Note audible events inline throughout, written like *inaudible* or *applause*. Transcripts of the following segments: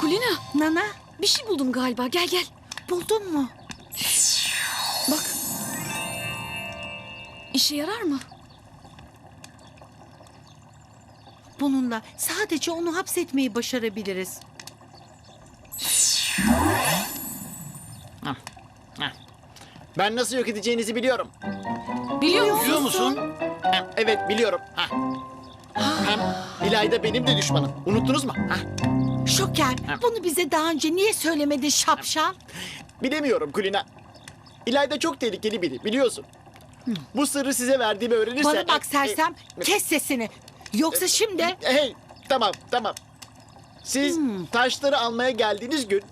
Kulina Nana bir şey buldum galiba. Gel gel. buldun mu? Bak. İşe yarar mı? Bununla sadece onu hapsetmeyi başarabiliriz. Ben nasıl yok edeceğinizi biliyorum. Biliyor musun? Biliyor musun? Ha, Evet biliyorum. Ha. Hem İlayda benim de düşmanım. Unuttunuz mu? Ha. Şoker bunu bize daha önce niye söylemedin şapşal? Bilemiyorum Kulina. İlayda çok tehlikeli biri biliyorsun. Bu sırrı size verdiğimi öğrenirse... Bana bak sersem kes sesini. Yoksa şimdi Hey tamam tamam. Siz taşları almaya geldiğiniz gün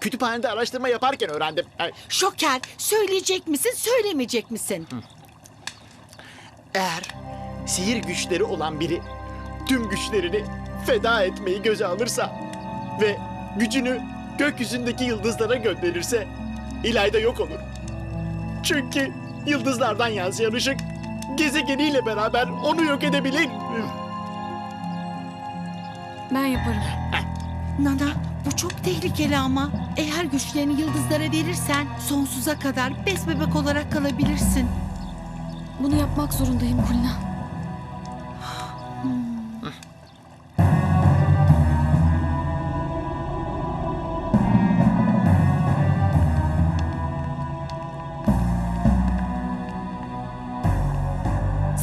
kütüphanede araştırma yaparken öğrendim. Ay, Şoker söyleyecek misin söylemeyecek misin? Eğer sihir güçleri olan biri tüm güçlerini feda etmeyi göze alırsa ve gücünü gökyüzündeki yıldızlara gönderirse İlayda yok olur. Çünkü yıldızlardan yansıyan ışık gezegeniyle beraber onu yok edebilir. Ben yaparım. Nana bu çok tehlikeli ama. Eğer güçlerini yıldızlara verirsen sonsuza kadar besbebek olarak kalabilirsin. Bunu yapmak zorundayım Kulina.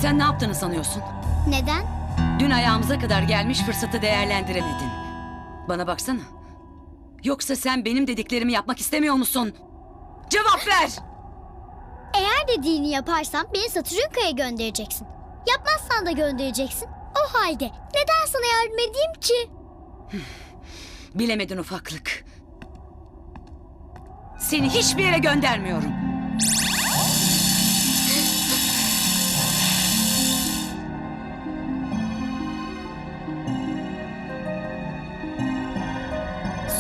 Sen ne yaptığını sanıyorsun? Neden? Dün ayağımıza kadar gelmiş fırsatı değerlendiremedin. Bana baksana. Yoksa sen benim dediklerimi yapmak istemiyor musun? Cevap ver! Eğer dediğini yaparsam beni Satürnka'ya göndereceksin. Yapmazsan da göndereceksin. O halde neden sana yardım edeyim ki? *sighs* Bilemedin ufaklık. Seni hiçbir yere göndermiyorum.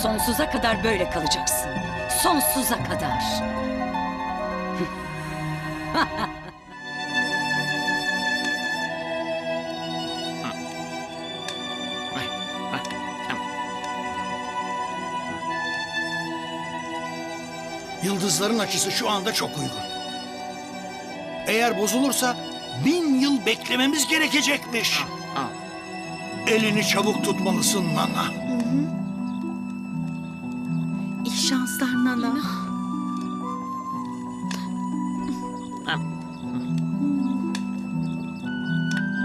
Sonsuza kadar böyle kalacaksın. Sonsuza kadar. Yıldızların açısı şu anda çok uygun. Eğer bozulursa bin yıl beklememiz gerekecekmiş. Elini çabuk tutmalısın Nana. Şanslar Nana.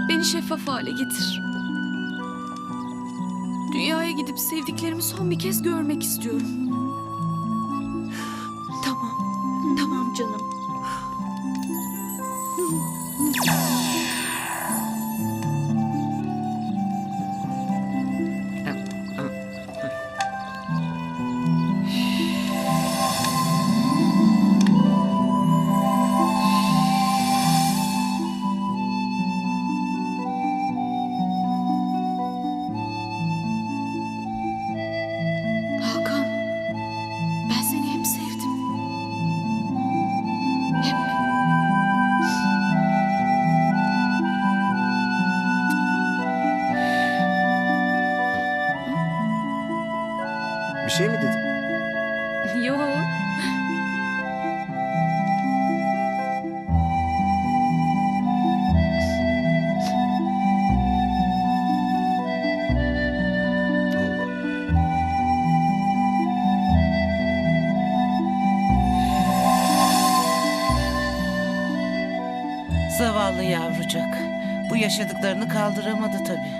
Beni şeffaf hale getir. Dünyaya gidip sevdiklerimi son bir kez görmek istiyorum. Yaşadıklarını kaldıramadı tabii.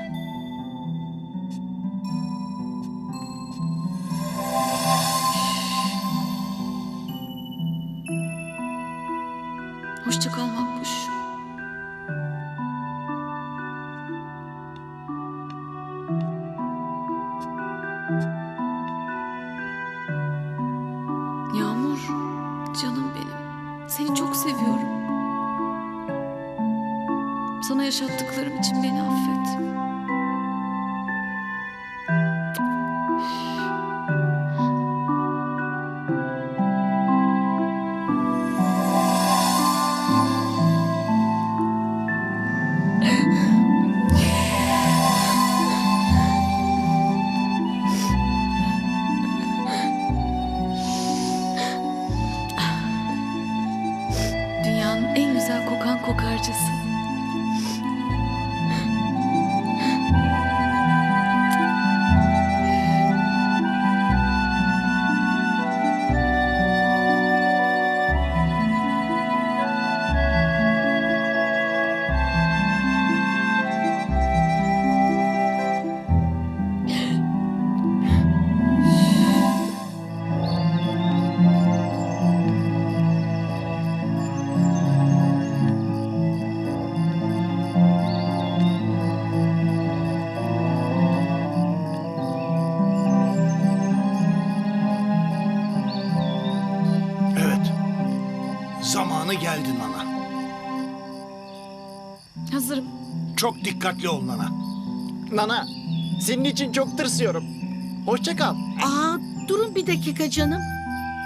Geldi Nana. Hazırım. Çok dikkatli ol Nana. Nana, senin için çok tırsıyorum. Hoşça kal. Aa, durun bir dakika canım.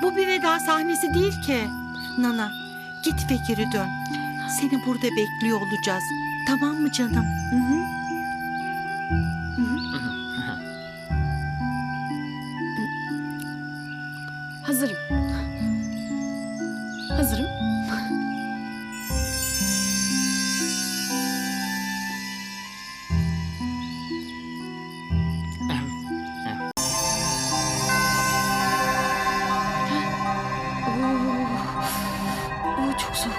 Bu bir veda sahnesi değil ki. Nana, git ve geri dön. Seni burada bekliyor olacağız. Tamam mı canım? Hı hı. Çok soğuk.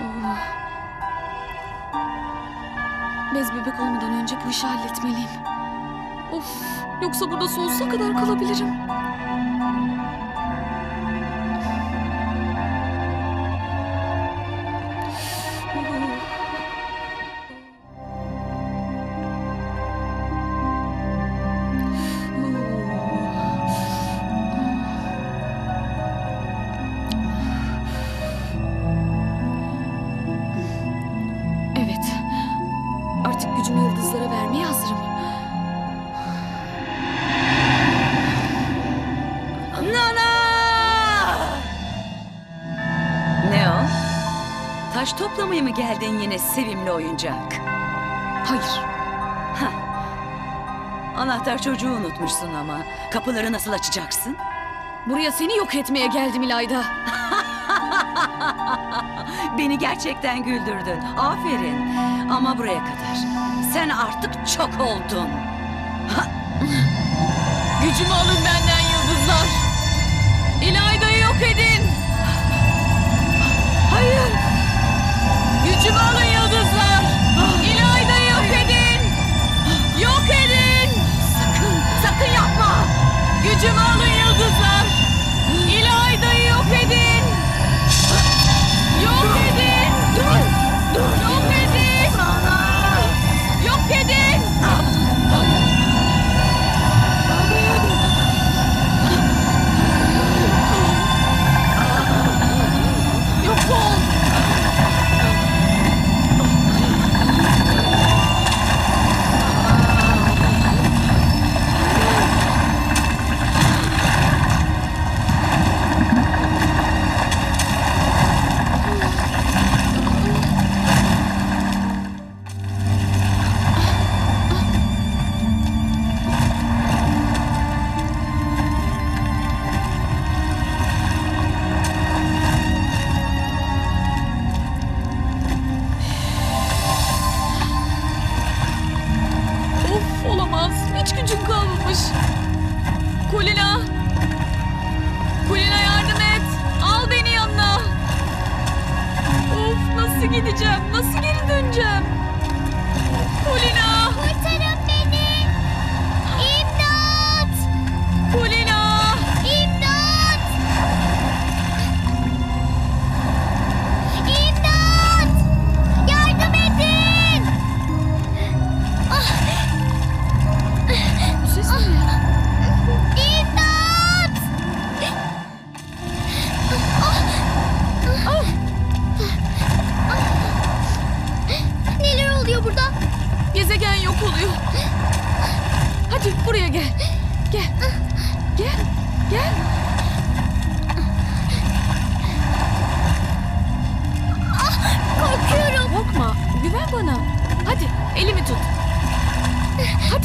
Oo. Bez bebek olmadan önce bu işi halletmeliyim. Of, yoksa burada sonsuza kadar kalabilirim. Taş toplamaya mı geldin yine sevimli oyuncak? Hayır. Anahtar çocuğu unutmuşsun ama. Kapıları nasıl açacaksın? Buraya seni yok etmeye geldim İlayda. *laughs* Beni gerçekten güldürdün. Aferin. Ama buraya kadar. Sen artık çok oldun. *laughs* Gücümü alın benden yıldızlar. İlayda'yı yok edin.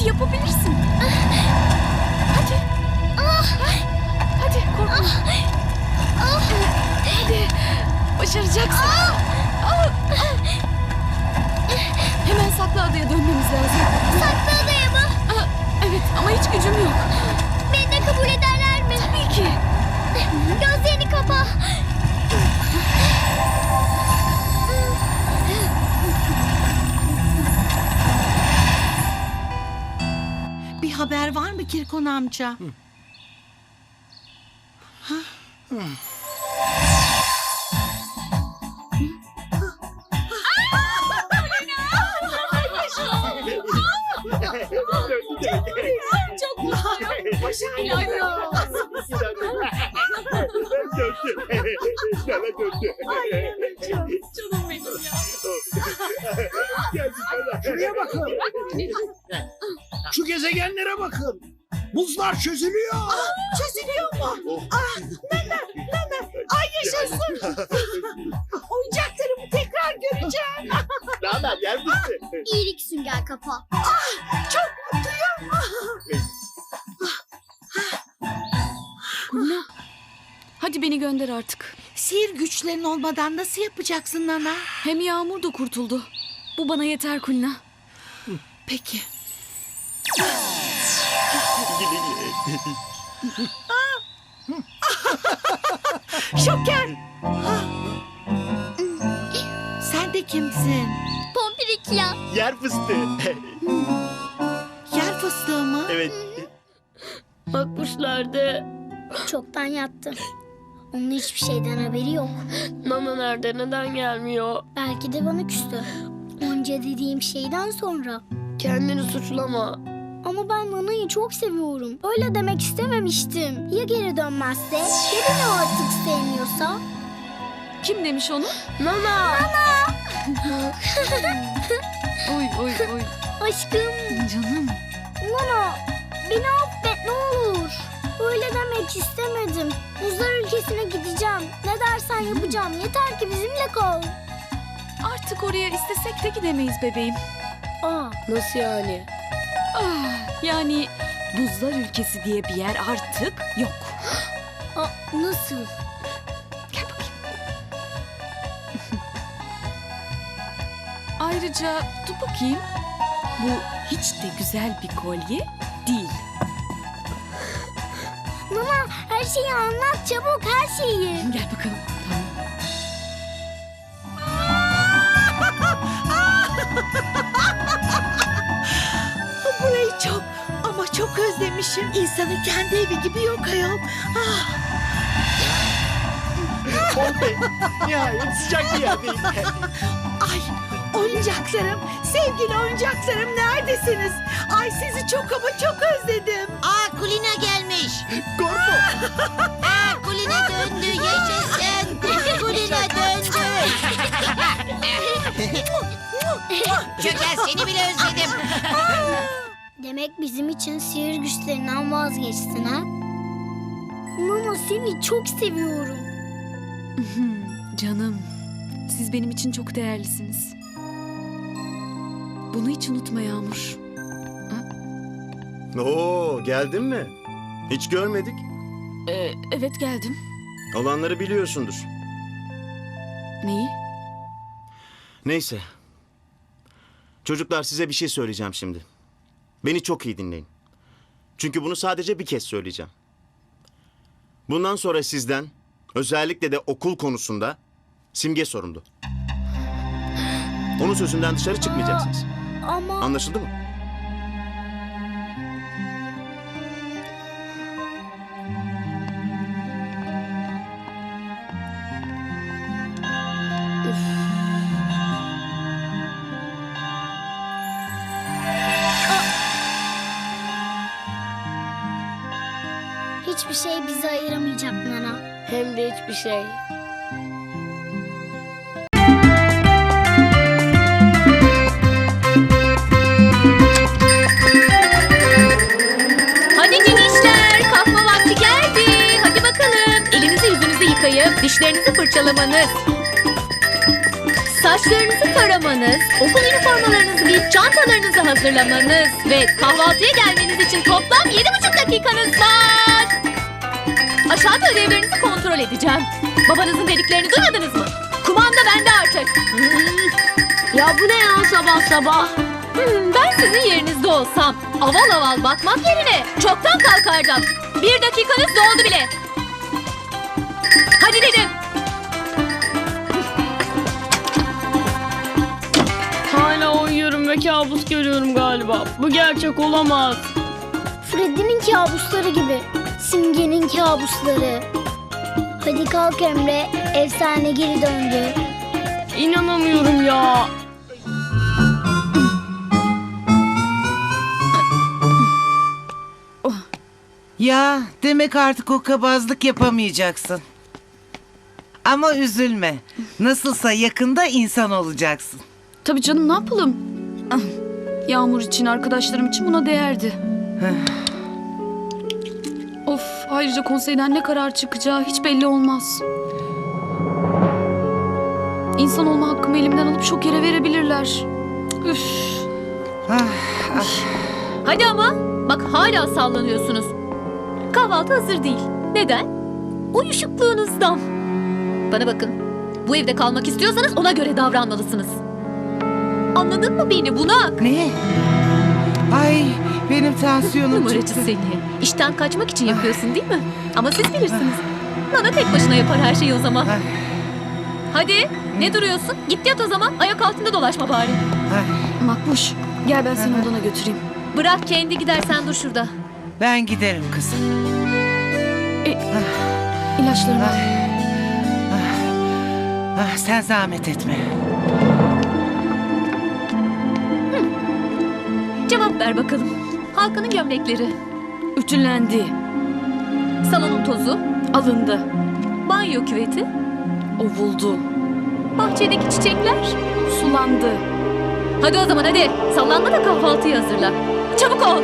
Yapabilirsin. Hadi. Hadi korkma. Hadi. Başaracaksın. Var mı Kirkon amca? Çok mutluyum. Başarılı. Döndü. Sana döndü. Canım benim ya. Şuraya bakın. Gezegenlere bakın. Buzlar çözülüyor. Çözülüyor mu? Ah, nana, nana. Ay yaşasın. *laughs* Oyuncaklarımı tekrar göreceğim. *laughs* Haber yer misin? İyilik sünger kafa. Çok mutluyum. Kulina. Hadi beni gönder artık. Sihir güçlerin olmadan nasıl yapacaksın Nana? Hem Yağmur da kurtuldu. Bu bana yeter Kulina. Peki. *laughs* Şoker. Ah. Sen de kimsin? Pompirik ya. Yer fıstığı. Yer fıstığı mı? evet. Bakmışlardı. Çoktan yattı. Onun hiçbir şeyden haberi yok. Nana nerede? Neden gelmiyor? Belki de bana küstü. Onca dediğim şeyden sonra. Kendini suçlama. Ama ben Nana'yı çok seviyorum. Öyle demek istememiştim. Ya geri dönmezse? Ya beni artık sevmiyorsa? Kim demiş onu? Nana! *laughs* Oy oy oy. Aşkım Canım. Nana beni affet ne olur. Öyle demek istemedim. Buzlar ülkesine gideceğim. Ne dersen yapacağım. Yeter ki bizimle kal. Artık oraya istesek de gidemeyiz bebeğim. Aa, Nasıl yani? Ah, yani buzlar ülkesi diye bir yer artık yok. *gasps* aa nasıl? Gel bakayım. *laughs* Ayrıca dur bakayım. Bu hiç de güzel bir kolye değil. *gasps* Nana her şeyi anlat çabuk her şeyi. Gel bakalım. Tamam. *laughs* Çok ama çok özlemişim. İnsanın kendi evi gibi yok ayol. Ah, Pompe. Nihayet sıcak bir yerdeyim. ay oyuncaklarım, sevgili oyuncaklarım neredesiniz? Ay sizi çok ama çok özledim. Aa Kulina gelmiş. Gorfo. Aa Kulina döndü yaşasın. Kulina döndü. Şoker seni bile özledim. Demek bizim için sihir güçlerinden vazgeçtin ha? Nana seni çok seviyorum. *laughs* Canım, siz benim için çok değerlisiniz. Bunu hiç unutma Yağmur. Oo geldin mi? Hiç görmedik. Ee, evet geldim. Olanları biliyorsundur. Neyi? Neyse. Çocuklar size bir şey söyleyeceğim şimdi. Beni çok iyi dinleyin. Çünkü bunu sadece bir kez söyleyeceğim. Bundan sonra sizden özellikle de okul konusunda simge sorumlu. Onun sözünden dışarı çıkmayacaksınız. Ama Anlaşıldı mı? Hem de hiçbir şey. Hadi gençler kalkma vakti geldi. Hadi bakalım elinizi yüzünüzü yıkayıp dişlerinizi fırçalamanız. Saçlarınızı taramanız, okul üniformalarınızı giyip çantalarınızı hazırlamanız ve kahvaltıya gelmeniz için toplam yedi buçuk dakikanız var. Aşağıda ödevlerinizi kontrol edeceğim. Babanızın dediklerini duymadınız mı? Kumanda bende artık. Ya bu ne ya sabah sabah? Hmm, ben sizin yerinizde olsam aval aval bakmak yerine çoktan kalkardım. Bir dakikanız doldu bile. Hadi dedim. Hala uyuyorum ve kabus görüyorum galiba. Bu gerçek olamaz. Freddy'nin kabusları gibi. Simge'nin kabusları. Hadi kalk Emre. Efsane geri döndü. İnanamıyorum ya. Ya demek artık o kabazlık yapamayacaksın. Ama üzülme. Nasılsa yakında insan olacaksın. Tabii canım ne yapalım? Ah, Yağmur için, arkadaşlarım için buna değerdi. Of, ayrıca konseyden ne karar çıkacağı hiç belli olmaz. İnsan olma hakkımı elimden alıp şok yere verebilirler. Üf. Ah, Hadi ama bak hala sallanıyorsunuz. Kahvaltı hazır değil. Neden? Uyuşukluğunuzdan. Bana bakın. Bu evde kalmak istiyorsanız ona göre davranmalısınız. Anladın mı beni bunak? ne? Ay benim tansiyonum Numaracı çıktı. seni. İşten kaçmak için yapıyorsun değil mi? Ama siz bilirsiniz. Nana tek başına yapar her şeyi o zaman. Ay, Hadi ne duruyorsun? Git yat o zaman. Ayak altında dolaşma bari. ay. Makbuş, gel ben seni odana götüreyim. Bırak kendi gidersen dur şurada. Ben giderim kızım. İlaçlarını al. Ah, sen zahmet etme. Cevap ver bakalım. Halkanın gömlekleri, Ütülendi, salonun tozu, alındı, banyo küveti, ovuldu, bahçedeki çiçekler. sulandı. Hadi o zaman hadi. Sallanma da kahvaltıyı hazırla. Çabuk ol.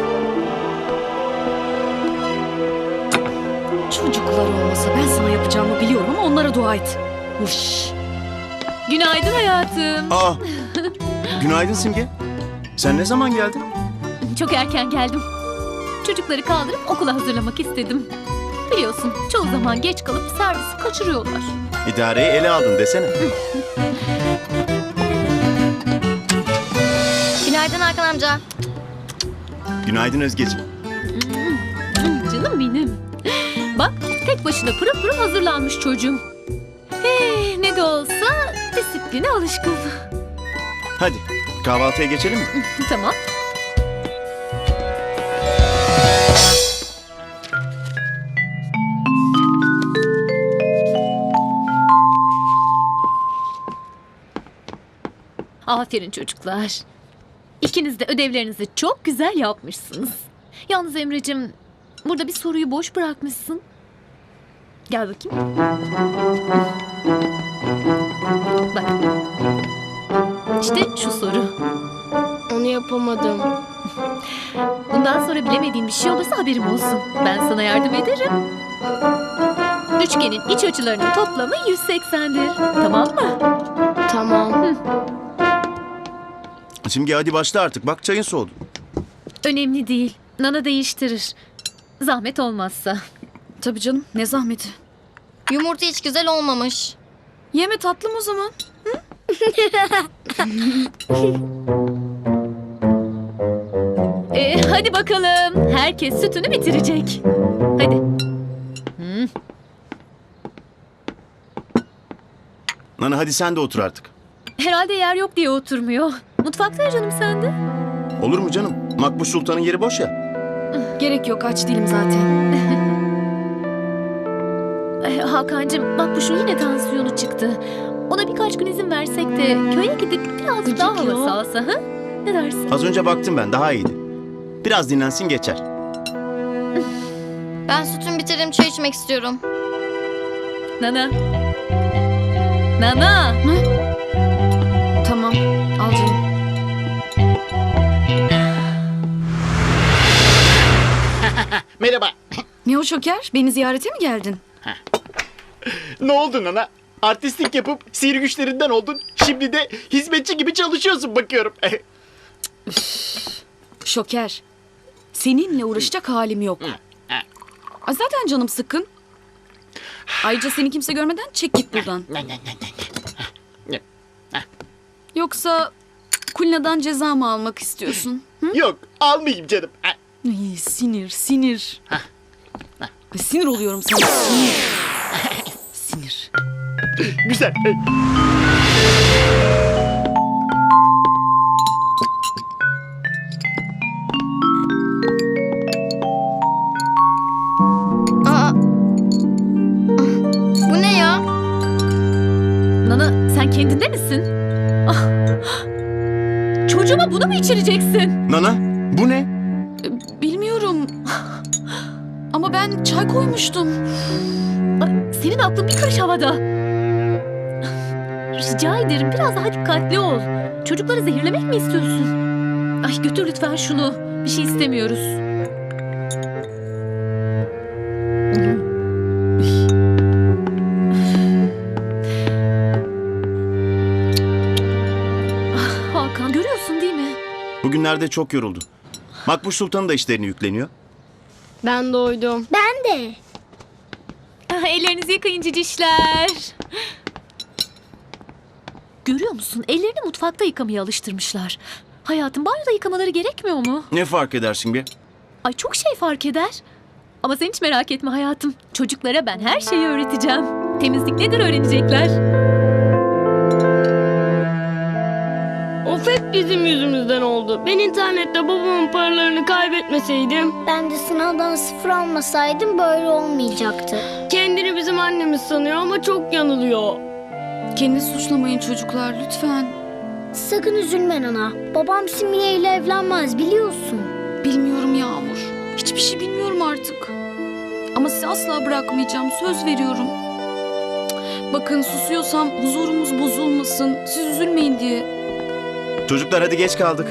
Çocuklar olmasa ben sana yapacağımı biliyorum ama onlara dua et. Uş. Günaydın hayatım. Aa, günaydın Simge. Sen ne zaman geldin? Çok erken geldim. Çocukları kaldırıp okula hazırlamak istedim. Biliyorsun çoğu zaman geç kalıp servisi kaçırıyorlar. İdareyi ele aldın desene. Günaydın Hakan amca. Günaydın Özgeciğim. Canım benim. Bak tek başına pırıl pırıl hazırlanmış çocuğum. Eh, ne de olsa disipline alışkın. Hadi kahvaltıya geçelim mi? tamam. Aferin çocuklar. İkiniz de ödevlerinizi çok güzel yapmışsınız. Yalnız Emre'cim burada bir soruyu boş bırakmışsın. Gel bakayım. Bak. İşte şu soru. Onu yapamadım. Bundan sonra bilemediğim bir şey olursa haberim olsun. Ben sana yardım ederim. Üçgenin iç açılarının toplamı 180'dir. Tamam mı? Tamam. Simge hadi başla artık. Bak çayın soğudu. Önemli değil. Nana değiştirir. Zahmet olmazsa. Tabii canım ne zahmeti. Yumurta hiç güzel olmamış. Yeme tatlım o zaman. *laughs* Ee, hadi bakalım. Herkes sütünü bitirecek. Hadi. Hı, Nana hadi sen de otur artık. herhalde yer yok diye oturmuyor. Mutfakta ya canım sende. Olur mu canım? Makbuş Sultan'ın yeri boş ya. Gerek yok aç değilim zaten. *laughs* Ee, Hakan'cığım bak bu şu yine tansiyonu çıktı. Ona birkaç gün izin versek de köye gidip biraz Gıcık daha ya. hava alsa ha? Ne dersin? Az önce baktım ben daha iyiydi. Biraz dinlensin geçer. *laughs* Ben sütümü bitirdim çay içmek istiyorum. Nana. Nana. Tamam Merhaba. Ne o şoker? Beni ziyarete mi geldin? Ne oldu Nana? Artistlik yapıp sihir güçlerinden oldun. Şimdi de hizmetçi gibi çalışıyorsun bakıyorum. *laughs* Şoker. Seninle uğraşacak halim yok. Ay zaten canım sıkkın. Ayrıca seni kimse görmeden çek git buradan. Yoksa Kulina'dan ceza mı almak istiyorsun? Yok almayayım canım. Ay, sinir, sinir. Ay, sinir oluyorum sana. Sinir. Sinir. Güzel. Aa. Bu ne ya? Nana sen kendinde misin? Ah. Çocuğuma bunu mu içireceksin? Nana bu ne? Ama ben çay koymuştum. Senin aklın bir karış havada. Rica ederim biraz daha dikkatli ol. Çocukları zehirlemek mi istiyorsun? Ay götür lütfen şunu. Bir şey istemiyoruz. Ah, Hakan görüyorsun değil mi? Bugünlerde çok yoruldu. Makbuş Sultan'ın da işlerini yükleniyor. Ben doydum. Ben de. Ah, Ellerinizi yıkayın cicişler. Görüyor musun? Ellerini mutfakta yıkamaya alıştırmışlar. Hayatım banyoda yıkamaları gerekmiyor mu? Ne fark eder Simge? Ay çok şey fark eder. Ama sen hiç merak etme hayatım. Çocuklara ben her şeyi öğreteceğim. Temizlik nedir öğrenecekler. Bizim yüzümüzden oldu. Ben internette babamın paralarını kaybetmeseydim Ben de sınavdan sıfır almasaydım böyle olmayacaktı. kendini bizim annemiz sanıyor ama çok yanılıyor. Kendini suçlamayın çocuklar lütfen. Sakın üzülme Nana. Babam Simge ile evlenmez biliyorsun. Bilmiyorum Yağmur. Hiçbir şey bilmiyorum artık. Ama sizi asla bırakmayacağım. Söz veriyorum. Bakın susuyorsam huzurumuz bozulmasın. Siz üzülmeyin diye. Çocuklar hadi geç kaldık.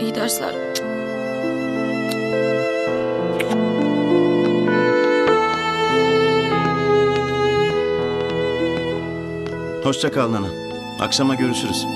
İyi dersler. Hoşça kal Nana. Akşama görüşürüz.